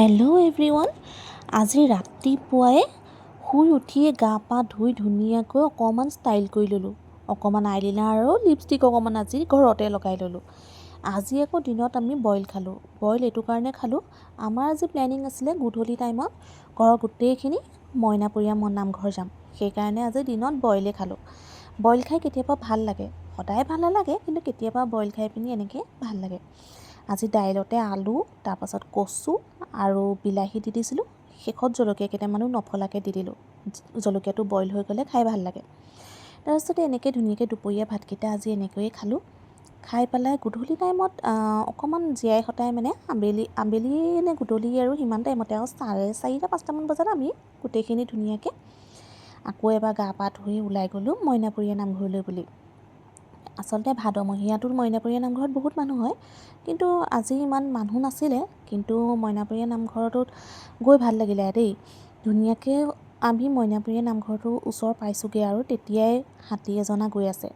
Hello everyone আজি ৰাতিপুৱাই শুই উঠিয়ে গা পা ধুই ধুনীয়াকৈ অকণমান ষ্টাইল কৰি ল'লোঁ। অকণমান আইলিনাৰ আৰু লিপষ্টিক অকণমান আজি ঘৰতে লগাই ল'লোঁ। আজি আকৌ দিনত আমি বইল খালোঁ। বইল এইটো কাৰণে খালোঁ। আমাৰ আজি প্লেনিং আছিলে গধূলি টাইমত ঘৰৰ গোটেইখিনি মইনাপৰীয়া ম নামঘৰ যাম। সেইকাৰণে আজি দিনত বইলে খালোঁ। বইল খাই কেতিয়াবা ভাল লাগে। সদায় ভাল নালাগে কিন্তু কেতিয়াবা বইল খাই পিনি এনেকৈ ভাল লাগে। আজি দাইলতে আলু তাৰপাছত কচু আৰু বিলাহী দি দিছিলোঁ। শেষত জলকীয়া কেইটামানো নফলাকৈ দি দিলোঁ। জলকীয়াটো বইল হৈ গ'লে খাই ভাল লাগে। তাৰপিছতে এনেকৈ ধুনীয়াকৈ দুপৰীয়া ভাতকেইটা আজি এনেকৈয়ে খালোঁ। খাই পেলাই গধূলি টাইমত অকণমান জীয়াই সতাই মানে আবেলি আবেলি নে গধূলি আৰু সিমান টাইমতে আৰু চাৰে চাৰিটা পাঁচটামান বজাত আমি গোটেইখিনি ধুনীয়াকৈ আকৌ এবাৰ গা পা ধুই ওলাই গ'লোঁ মইনাপৰীয়া নামঘৰলৈ বুলি। আচলতে ভাদমহীয়াটোত মইনাপৰীয়া নামঘৰত বহুত মানুহ হয় কিন্তু আজি ইমান মানুহ নাছিলে কিন্তু মইনাপৰীয়া নামঘৰটোত গৈ ভাল লাগিলে দেই। ধুনীয়াকৈ আমি মইনাপৰীয়া নামঘৰটোৰ ওচৰ পাইছোঁগৈ আৰু তেতিয়াই হাতী এজনা গৈ আছে।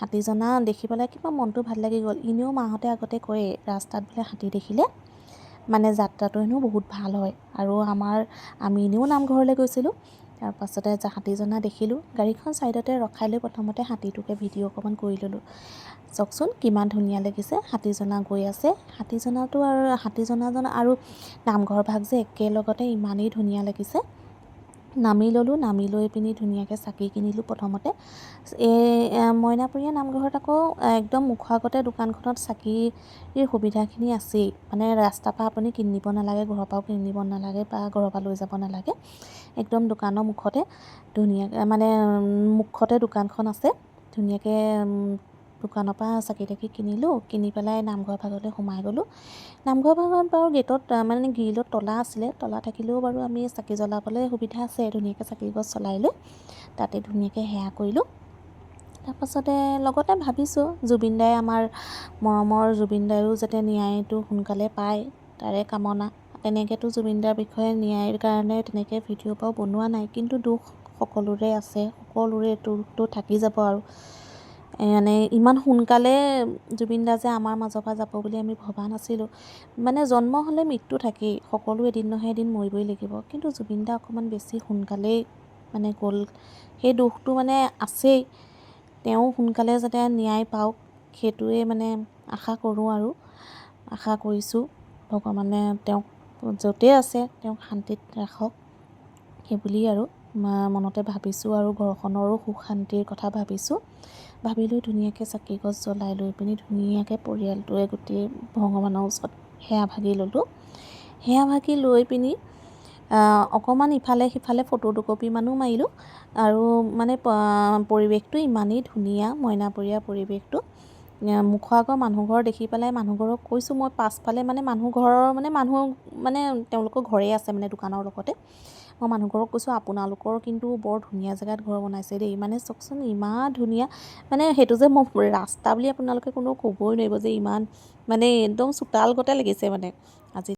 হাতীজনা দেখি পেলাই কিবা মনটো ভাল লাগি গ'ল। এনেও মাহঁতে আগতে কয়ে ৰাস্তাত বোলে হাতী দেখিলে মানে যাত্ৰাটো হেনো বহুত ভাল হয়। আৰু আমাৰ আমি এনেও নামঘৰলৈ গৈছিলোঁ। তাৰপাছতে হাতীজনা দেখিলোঁ গাড়ীখন ছাইডতে ৰখাই লৈ প্ৰথমতে হাতীটোকে ভিডিঅ' অকণমান কৰি ল'লোঁ। চাওকচোন কিমান ধুনীয়া লাগিছে হাতীজনা গৈ আছে। হাতীজনাটো আৰু হাতীজনাজন আৰু নামঘৰ ভাগ যে একেলগতে ইমানেই ধুনীয়া লাগিছে। নামি ল'লোঁ নামি লৈ পিনি ধুনীয়াকৈ চাকি কিনিলোঁ প্ৰথমতে। এই মইনাপৰীয়া নামঘৰত আকৌ একদম মুখৰ আগতে দোকানখনত চাকিৰ সুবিধাখিনি আছেই। মানে ৰাস্তাৰ পৰা আপুনি কিনিব নালাগে ঘৰৰ পৰাও কিনিব নালাগে বা ঘৰৰ পৰা লৈ যাব নালাগে। একদম দোকানৰ মুখতে ধুনীয়াকৈ মানে মুখতে দোকানখন আছে। ধুনীয়াকৈ দোকানৰ পৰা চাকি তাকি কিনিলোঁ কিনি পেলাই নামঘৰ ভাগলৈ সোমাই গ'লোঁ। নামঘৰ ভাগত বাৰু গেটত মানে গ্ৰিলত তলা আছিলে তলা থাকিলেও বাৰু আমি চাকি জ্বলাবলৈ সুবিধা আছে ধুনীয়াকৈ চাকি গছ জ্বলাই লৈ। তাতে ধুনীয়াকৈ সেৱা কৰিলোঁ। তাৰপাছতে লগতে ভাবিছোঁ জুবিন দাই আমাৰ মৰমৰ জুবিন দায়ো যাতে ন্যায়টো সোনকালে পায় তাৰে কামনা। তেনেকৈতো জুবিন দাৰ বিষয়ে ন্যায়ৰ কাৰণে তেনেকৈ ভিডিঅ' বাৰু বনোৱা নাই কিন্তু দুখ সকলোৰে আছে সকলোৰে দুখটো থাকি যাব আৰু। মানে ইমান সোনকালে জুবিন দা যে আমাৰ মাজৰ পৰা যাব বুলি আমি ভবা নাছিলোঁ। মানে জন্ম হ'লে মৃত্যু থাকেই সকলো এদিন নহয় এদিন মৰিবই লাগিব। কিন্তু জুবিন দা অকণমান বেছি সোনকালেই মানে গ'ল। সেই দুখটো মানে আছেই। তেওঁ সোনকালে যাতে ন্যায় পাওক সেইটোৱে মানে আশা কৰোঁ আৰু। আশা কৰিছোঁ ভগৱানে তেওঁক য'তেই আছে তেওঁক শান্তিত ৰাখক। সেইবুলি আৰু। মনতে ভাবিছোঁ আৰু ঘৰখনৰো সুখ শান্তিৰ কথা ভাবিছোঁ। ভাবি লৈ ধুনীয়াকৈ চাকি গছ জ্বলাই লৈ পিনি ধুনীয়াকৈ পৰিয়ালটোৱে গোটেই ভগৱানৰ ওচৰত সেৱা ভাগি ল'লোঁ। সেৱা ভাগি লৈ পিনি অকণমান ইফালে সিফালে ফটো দুকপিমানো মাৰিলোঁ। আৰু মানে পৰিৱেশটো ইমানেই ধুনীয়া মইনাপৰীয়া পৰিৱেশটো। মুখৰ আগৰ মানুহ ঘৰ দেখি পেলাই মানুহ ঘৰক কৈছোঁ মই পাছফালে মানে মানুহ ঘৰৰ মানে মানুহ মানে তেওঁলোকৰ ঘৰেই আছে মানে দোকানৰ লগতে। মই মানুহ ঘৰক কৈছোঁ আপোনালোকৰ কিন্তু বৰ ধুনীয়া জেগাত ঘৰ বনাইছে দেই। মানে চাওকচোন ইমান ধুনীয়া মানে সেইটো যে মই ৰাস্তা বুলি আপোনালোকে কোনো ক'বই নোৱাৰিব যে ইমান মানে একদম চোতাল গতে লাগিছে মানে। আজি